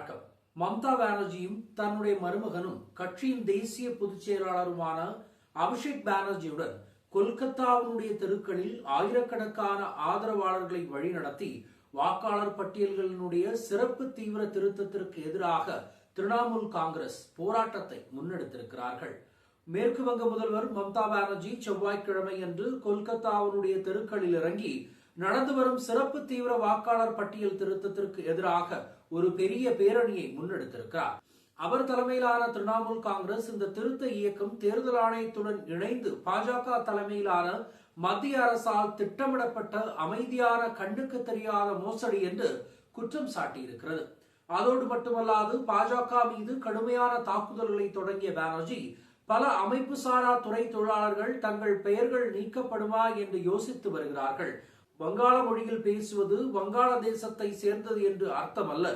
வணக்கம். மம்தா பானர்ஜியும் தன்னுடைய மருமகனும் கட்சியின் தேசிய பொதுச் செயலாளருமான அபிஷேக் பானர்ஜியுடன் கொல்கத்தாவினுடைய தெருக்களில் ஆயிரக்கணக்கான ஆதரவாளர்களை வழிநடத்தி வாக்காளர் பட்டியல்களினுடைய சிறப்பு தீவிர திருத்தத்திற்கு எதிராக திரிணாமுல் காங்கிரஸ் போராட்டத்தை முன்னெடுத்திருக்கிறார்கள். மேற்கு வங்க முதல்வர் மம்தா பானர்ஜி செவ்வாய்க்கிழமை அன்று கொல்கத்தாவினுடைய தெருக்களில் இறங்கி நடந்து வரும் சிறப்பு தீவிர வாக்காளர் பட்டியல் திருத்தத்திற்கு எதிராக ஒரு பெரிய பேரணியை முன்னெடுத்திருக்கிறார். அவர் தலைமையிலான திரிணாமுல் காங்கிரஸ் இந்த திருத்த இயக்கம் தேர்தல் ஆணையத்துடன் இணைந்து பாஜக தலைமையிலான மத்திய அரசால் திட்டமிடப்பட்ட அமைதியான கண்ணுக்கு தெரியாத மோசடி என்று குற்றம் சாட்டியிருக்கிறது. அதோடு மட்டுமல்லாது பாஜக மீது கடுமையான தாக்குதல்களை தொடங்கிய பானர்ஜி பல அமைப்பு சாரா துறை தொழிலாளர்கள் தங்கள் பெயர்கள் நீக்கப்படுமா என்று யோசித்து வருகிறார்கள். வங்காள மொழியில் பேசுவது வங்காளதேசத்தை சேர்ந்தது என்று அர்த்தமல்ல.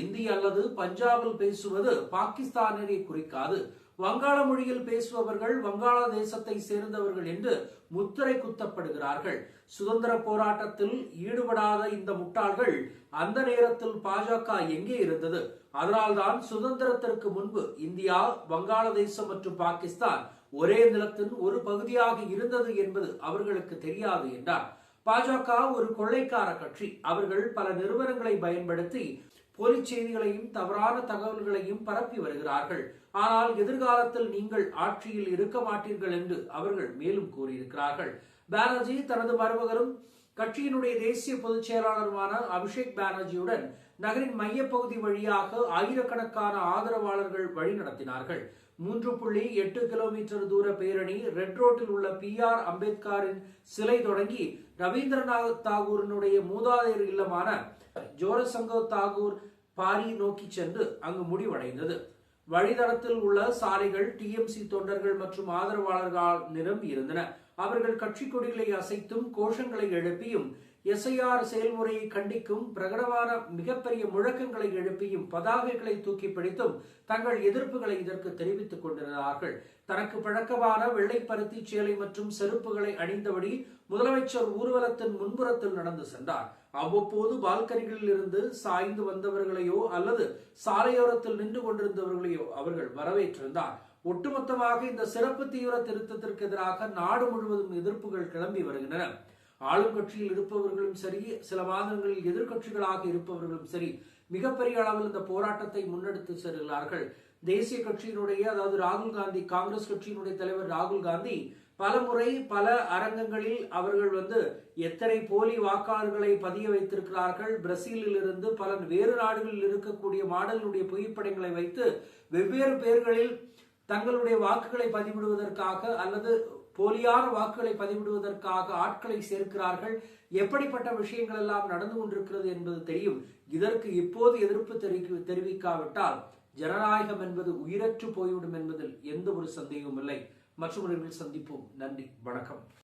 இந்தி அல்லது பஞ்சாபில் பேசுவது பாகிஸ்தானரை குறிக்காது. வங்காள மொழியில் பேசுபவர்கள் வங்காளதேசத்தை சேர்ந்தவர்கள் என்று முத்திரை குத்தப்படுகிறார்கள். சுதந்திர போராட்டத்தில் ஈடுபடாத இந்த முட்டாள்கள் அந்த நேரத்தில் பாஜக எங்கே இருந்தது? அதனால்தான் சுதந்திரத்திற்கு முன்பு இந்தியா வங்காளதேசம் மற்றும் பாகிஸ்தான் ஒரே நிலத்தின் ஒரு பகுதியாக இருந்தது என்பது அவர்களுக்கு தெரியாது என்றார். பாஜக ஒரு கொள்ளைக்கார கட்சி. அவர்கள் பல நிறுவனங்களை பயன்படுத்தி போலி செய்திகளையும் தவறான தகவல்களையும் பரப்பி வருகிறார்கள். ஆனால் எதிர்காலத்தில் நீங்கள் ஆட்சியில் இருக்க மாட்டீர்கள் என்று அவர்கள் மேலும் கூறியிருக்கிறார்கள். பானர்ஜி தனது மருமகரும் கட்சியினுடைய தேசிய பொதுச் செயலாளருமான அபிஷேக் பானர்ஜியுடன் நகரின் மையப்பகுதி வழியாக ஆயிரக்கணக்கான ஆதரவாளர்கள் வழி நடத்தினார்கள். மூன்று புள்ளி எட்டு கிலோமீட்டர் தூர பேரணி ரெட் ரோட்டில் உள்ள பி ஆர் அம்பேத்கரின் சிலை தொடங்கி ரவீந்திரநாத் தாகூரினுடைய மூதாதையர் இல்லமான ஜோரசங்கோ தாகூர் பாரி நோக்கி சென்று அங்கு முடிவடைந்தது. வழிதடத்தில் உள்ள சாலைகள் டிஎம்சி தொண்டர்கள் மற்றும் ஆதரவாளர்களால் நிரம்பி இருந்தன அவர்கள் கட்சி கொடிகளை அசைத்தும் கோஷங்களை எழுப்பியும் எஸ்ஐஆர் செயல்முறையை கண்டிக்கும் பிரகடமான மிகப்பெரிய முழக்கங்களை எழுப்பியும் பதாகைகளை தூக்கி பிடித்தும் தங்கள் எதிர்ப்புகளை இதற்கு தெரிவித்துக் கொண்டிருந்தார்கள். தனக்கு பழக்கமான வெள்ளை பருத்தி சேலை மற்றும் செருப்புகளை அணிந்தபடி முதலமைச்சர் ஊர்வலத்தின் முன்புறத்தில் நடந்து சென்றார். அவ்வப்போது பால்கனிகளில் இருந்து சாய்ந்து வந்தவர்களையோ அல்லது சாலையோரத்தில் நின்று கொண்டிருந்தவர்களையோ அவர்கள் வரவேற்றிருந்தார். ஒட்டுமொத்தமாக இந்த சிறப்பு தீவிர திருத்தத்திற்கு எதிராக நாடு முழுவதும் எதிர்ப்புகள் கிளம்பி வருகின்றன. ஆளும் கட்சியில் இருப்பவர்களும் சரி சில மாதங்களில் எதிர்கட்சிகளாக இருப்பவர்களும் சரி மிகப்பெரிய அளவில் இந்த போராட்டத்தை முன்னெடுத்து செல்கிறார்கள். தேசிய கட்சியினுடைய அதாவது ராகுல் காந்தி காங்கிரஸ் கட்சியினுடைய தலைவர் ராகுல் காந்தி பல முறை பல அரங்கங்களில் அவர்கள் வந்து எத்தனை போலி வாக்காளர்களை பதிய வைத்திருக்கிறார்கள் பிரசீலில் இருந்து பல வேறு நாடுகளில் இருக்கக்கூடிய மாடலினுடைய புகைப்படங்களை வைத்து வெவ்வேறு பேர்களில் தங்களுடைய வாக்குகளை பதிவிடுவதற்காக அல்லது போலியான வாக்குகளை பதிவிடுவதற்காக ஆட்களை சேர்க்கிறார்கள். எப்படிப்பட்ட விஷயங்கள் எல்லாம் நடந்து கொண்டிருக்கிறது என்பது தெரியும். இதற்கு இப்போது எதிர்ப்பு தெரிவிக்காவிட்டால் ஜனநாயகம் என்பது உயிரற்று போய்விடும் என்பதில் எந்த ஒரு சந்தேகமும் இல்லை. மற்றவர்கள் சந்திப்போம். நன்றி. வணக்கம்.